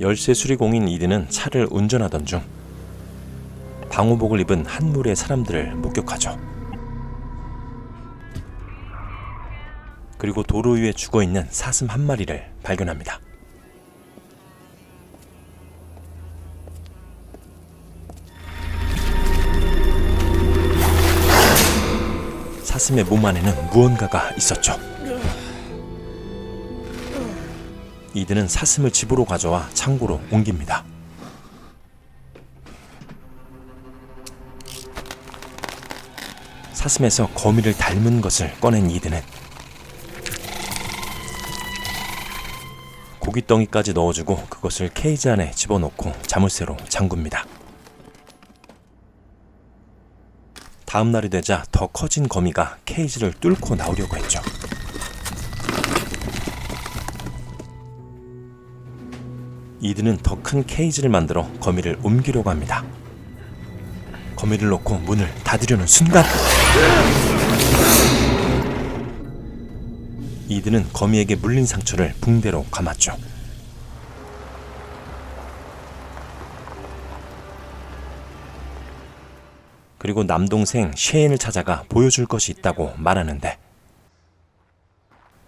열쇠 수리공인 이드는 차를 운전하던 중 방호복을 입은 한 무리의 사람들을 목격하죠. 그리고 도로 위에 죽어 있는 사슴 한 마리를 발견합니다. 사슴의 몸 안에는 무언가가 있었죠. 이드는 사슴을 집으로 가져와 창고로 옮깁니다. 사슴에서 거미를 닮은 것을 꺼낸 이드는 고깃덩이까지 넣어주고 그것을 케이지 안에 집어넣고 자물쇠로 잠굽니다. 다음 날이 되자 더 커진 거미가 케이지를 뚫고 나오려고 했죠. 이드는 더큰 케이지를 만들어 거미를 옮기려고 합니다. 거미를 놓고 문을 닫으려는 순간 이드는 거미에게 물린 상처를 붕대로 감았죠. 그리고 남동생 셰인을 찾아가 보여줄 것이 있다고 말하는데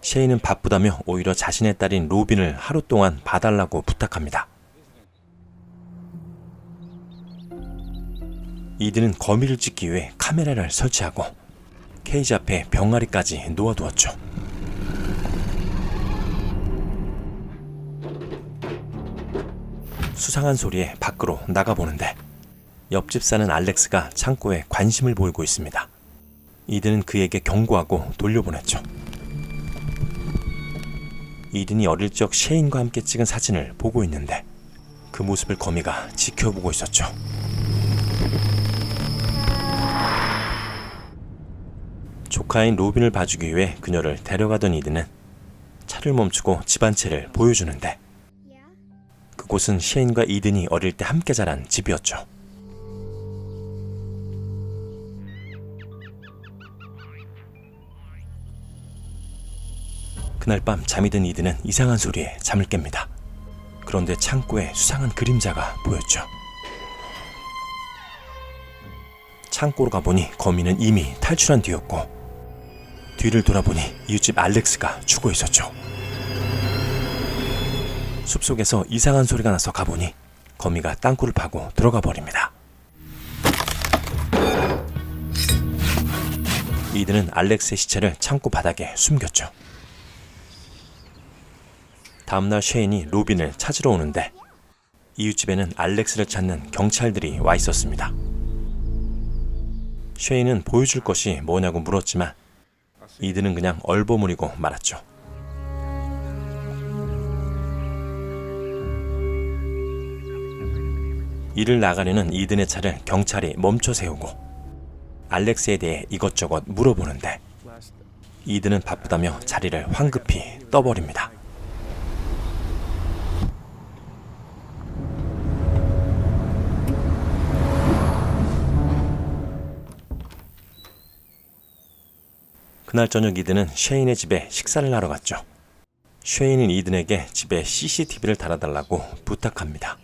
셰인은 바쁘다며 오히려 자신의 딸인 로빈을 하루 동안 봐달라고 부탁합니다. 이드는 거미를 찍기 위해 카메라를 설치하고 케이지 앞에 병아리까지 놓아두었죠. 수상한 소리에 밖으로 나가보는데 옆집 사는 알렉스가 창고에 관심을 보이고 있습니다. 이든은 그에게 경고하고 돌려보냈죠. 이든이 어릴 적 셰인과 함께 찍은 사진을 보고 있는데 그 모습을 거미가 지켜보고 있었죠. 조카인 로빈을 봐주기 위해 그녀를 데려가던 이든은 차를 멈추고 집한 채를 보여주는데 그곳은 셰인과 이든이 어릴 때 함께 자란 집이었죠. 그날 밤 잠이 든 이든은 이상한 소리에 잠을 깹니다. 그런데 창고에 수상한 그림자가 보였죠. 창고로 가보니 거미는 이미 탈출한 뒤였고 뒤를 돌아보니 이웃집 알렉스가 죽어 있었죠. 숲속에서 이상한 소리가 나서 가보니 거미가 땅굴을 파고 들어가 버립니다. 이들은 알렉스의 시체를 창고 바닥에 숨겼죠. 다음날 쉐인이 로빈을 찾으러 오는데 이웃집에는 알렉스를 찾는 경찰들이 와 있었습니다. 쉐인은 보여줄 것이 뭐냐고 물었지만 이들은 그냥 얼버무리고 말았죠. 이를 나가려는 이든의 차를 경찰이 멈춰 세우고 알렉스에 대해 이것저것 물어보는데 이든은 바쁘다며 자리를 황급히 떠버립니다. 그날 저녁 이든은 쉐인의 집에 식사를 하러 갔죠. 쉐인은 이든에게 집에 CCTV를 달아달라고 부탁합니다.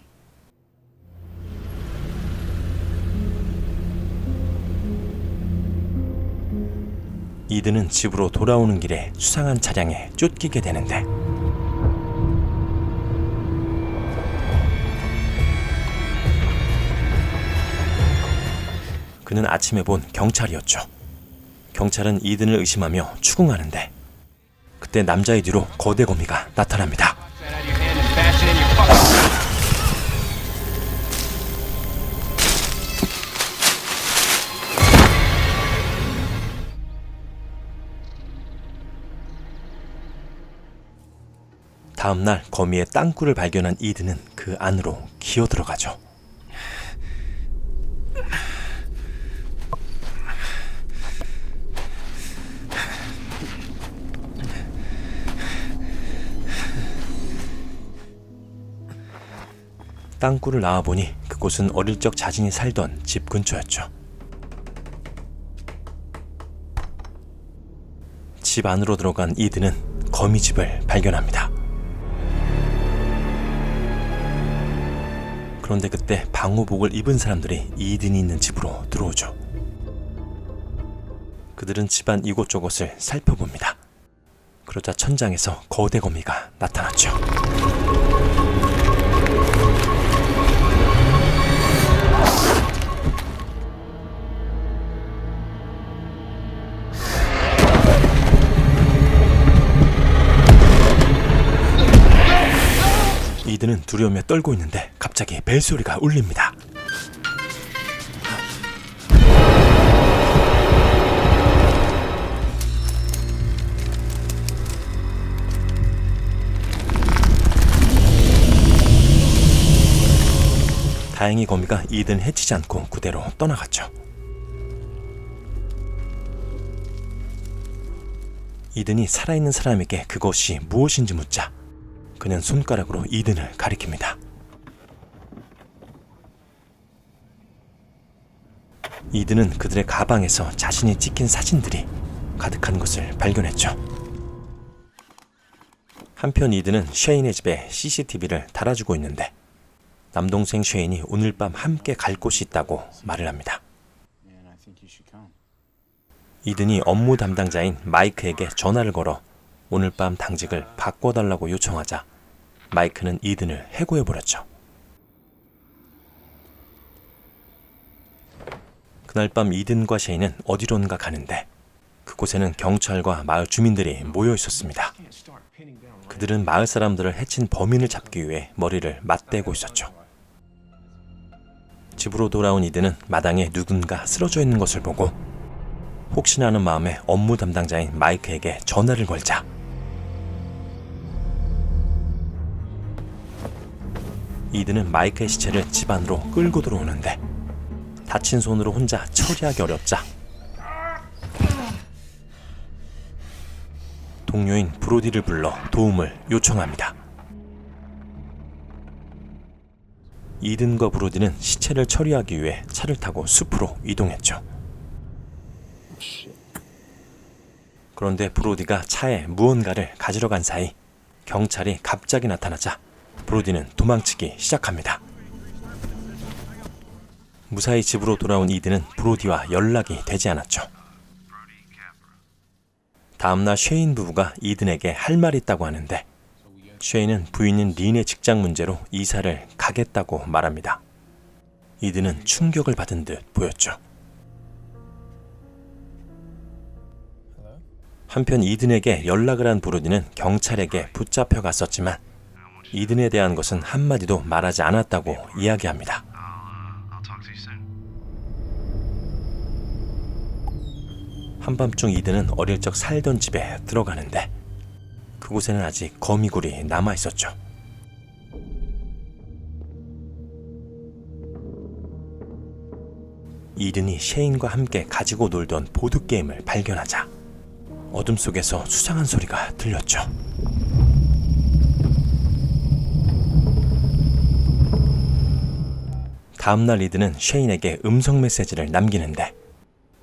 이든은 집으로 돌아오는 길에 수상한 차량에 쫓기게 되는데 그는 아침에 본 경찰이었죠. 경찰은 이든을 의심하며 추궁하는데 그때 남자의 뒤로 거대 거미가 나타납니다. 다음날 거미의 땅굴을 발견한 이든은 그 안으로 기어 들어가죠. 땅굴을 나와보니 그곳은 어릴 적 자신이 살던 집 근처였죠. 집 안으로 들어간 이드는 거미집을 발견합니다. 그런데 그때 방호복을 입은 사람들이 이든이 있는 집으로 들어오죠. 그들은 집안 이곳저곳을 살펴봅니다. 그러자 천장에서 거대 거미가 나타났죠. 이든은 두려움에 떨고 있는데 갑자기 벨소리가 울립니다. 다행히 거미가 이든 해치지 않고 그대로 떠나갔죠. 이든이 살아있는 사람에게 그것이 무엇인지 묻자 그는 손가락으로 이든을 가리킵니다. 이든은 그들의 가방에서 자신이 찍힌 사진들이 가득한 것을 발견했죠. 한편 이든은 쉐인의 집에 CCTV를 달아주고 있는데 남동생 쉐인이 오늘 밤 함께 갈 곳이 있다고 말을 합니다. 이든이 업무 담당자인 마이크에게 전화를 걸어 오늘 밤 당직을 바꿔달라고 요청하자 마이크는 이든을 해고해버렸죠. 그날 밤 이든과 쉐인은 어디론가 가는데 그곳에는 경찰과 마을 주민들이 모여 있었습니다. 그들은 마을 사람들을 해친 범인을 잡기 위해 머리를 맞대고 있었죠. 집으로 돌아온 이든은 마당에 누군가 쓰러져 있는 것을 보고 혹시나 하는 마음에 업무 담당자인 마이크에게 전화를 걸자 이드는 마이크의 시체를 집 안으로 끌고 들어오는데 다친 손으로 혼자 처리하기 어렵자 동료인 브로디를 불러 도움을 요청합니다. 이든과 브로디는 시체를 처리하기 위해 차를 타고 숲으로 이동했죠. 그런데 브로디가 차에 무언가를 가지러 간 사이 경찰이 갑자기 나타나자 브로디는 도망치기 시작합니다. 무사히 집으로 돌아온 이든은 브로디와 연락이 되지 않았죠. 다음날 쉐인 부부가 이든에게 할 말이 있다고 하는데 쉐인은 부인인 린의 직장 문제로 이사를 가겠다고 말합니다. 이든은 충격을 받은 듯 보였죠. 한편 이든에게 연락을 한 브로디는 경찰에게 붙잡혀 갔었지만 이든에 대한 것은 한마디도 말하지 않았다고 이야기합니다. 한밤중 이든은 어릴 적 살던 집에 들어가는데 그곳에는 아직 거미굴이 남아 있었죠. 이든이 쉐인과 함께 가지고 놀던 보드 게임을 발견하자 어둠 속에서 수상한 소리가 들렸죠. 다음날 이든은 쉐인에게 음성 메시지를 남기는데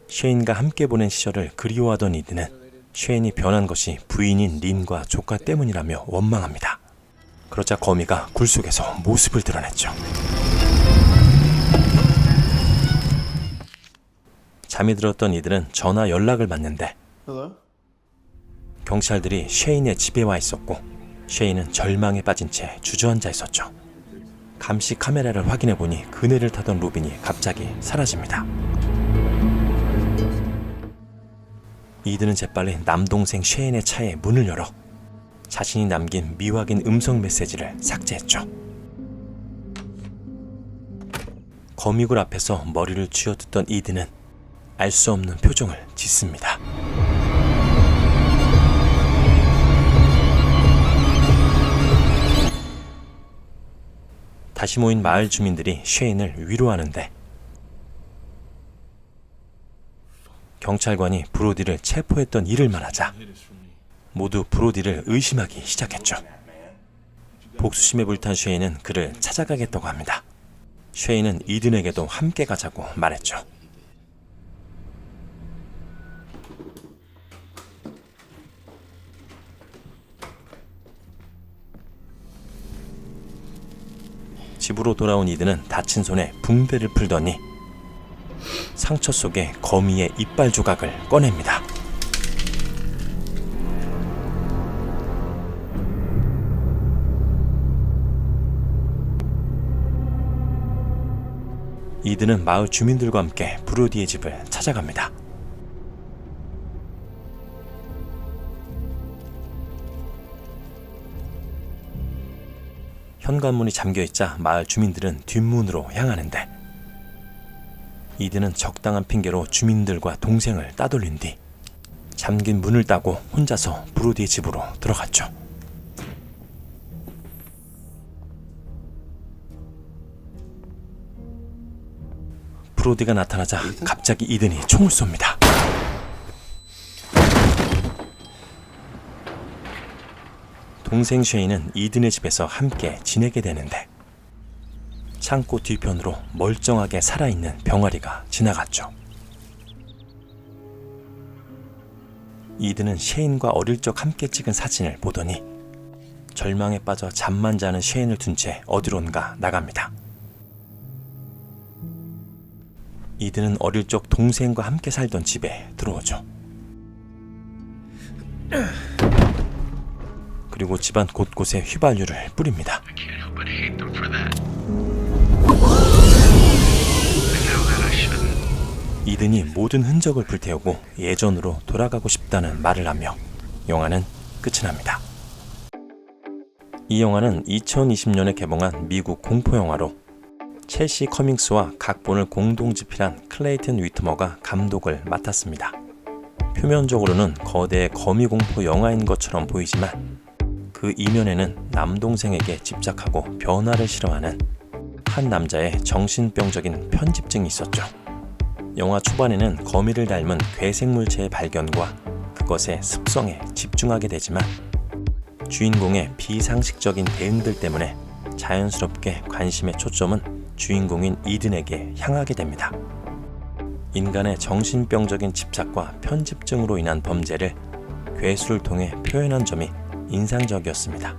쉐인과 함께 보낸 시절을 그리워하던 이든은 쉐인이 변한 것이 부인인 린과 조카 때문이라며 원망합니다. 그러자 거미가 굴 속에서 모습을 드러냈죠. 잠이 들었던 이들은 전화 연락을 받는데? 경찰들이 쉐인의 집에 와 있었고 쉐인은 절망에 빠진 채 주저앉아 있었죠. 감시 카메라를 확인해 보니 그네를 타던 로빈이 갑자기 사라집니다. 이드는 재빨리 남동생 쉐인의 차에 문을 열어 자신이 남긴 미확인 음성 메시지를 삭제했죠. 거미굴 앞에서 머리를 쥐어뜯던 이드는 알 수 없는 표정을 짓습니다. 다시 모인 마을 주민들이 쉐인을 위로하는데 경찰관이 브로디를 체포했던 일을 말하자 모두 브로디를 의심하기 시작했죠. 복수심에 불탄 쉐인은 그를 찾아가겠다고 합니다. 쉐인은 이든에게도 함께 가자고 말했죠. 집으로 돌아온 이드는 다친 손에 붕대를 풀더니 상처 속에 거미의 이빨 조각을 꺼냅니다. 이드는 마을 주민들과 함께 브로디의 집을 찾아갑니다. 현관문이 잠겨 있자 마을 주민들은 뒷문으로 향하는데 이드는 적당한 핑계로 주민들과 동생을 따돌린 뒤 잠긴 문을 따고 혼자서 브로디의 집으로 들어갔죠. 브로디가 나타나자 갑자기 이든이 총을 쏩니다. 동생 쉐이는 이든의 집에서 함께 지내게 되는데 창고 뒤편으로 멀쩡하게 살아있는 병아리가 지나갔죠. 이든은 쉐인과 어릴 적 함께 찍은 사진을 보더니 절망에 빠져 잠만 자는 쉐인을 둔 채 어디론가 나갑니다. 이든은 어릴 적 동생과 함께 살던 집에 들어오죠. 그리고 집안 곳곳에 휘발유를 뿌립니다. 이든이 모든 흔적을 불태우고 예전으로 돌아가고 싶다는 말을 하며 영화는 끝이 납니다. 이 영화는 2020년에 개봉한 미국 공포 영화로 첼시 커밍스와 각본을 공동 집필한 클레이튼 위트머가 감독을 맡았습니다. 표면적으로는 거대 거미 공포 영화인 것처럼 보이지만 그 이면에는 남동생에게 집착하고 변화를 싫어하는 한 남자의 정신병적인 편집증이 있었죠. 영화 초반에는 거미를 닮은 괴생물체의 발견과 그것의 습성에 집중하게 되지만 주인공의 비상식적인 대응들 때문에 자연스럽게 관심의 초점은 주인공인 이든에게 향하게 됩니다. 인간의 정신병적인 집착과 편집증으로 인한 범죄를 괴수를 통해 표현한 점이 인상적이었습니다.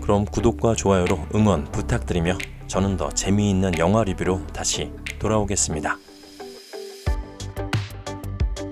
그럼 구독과 좋아요로 응원 부탁드리며 저는 더 재미있는 영화 리뷰로 다시 돌아오겠습니다.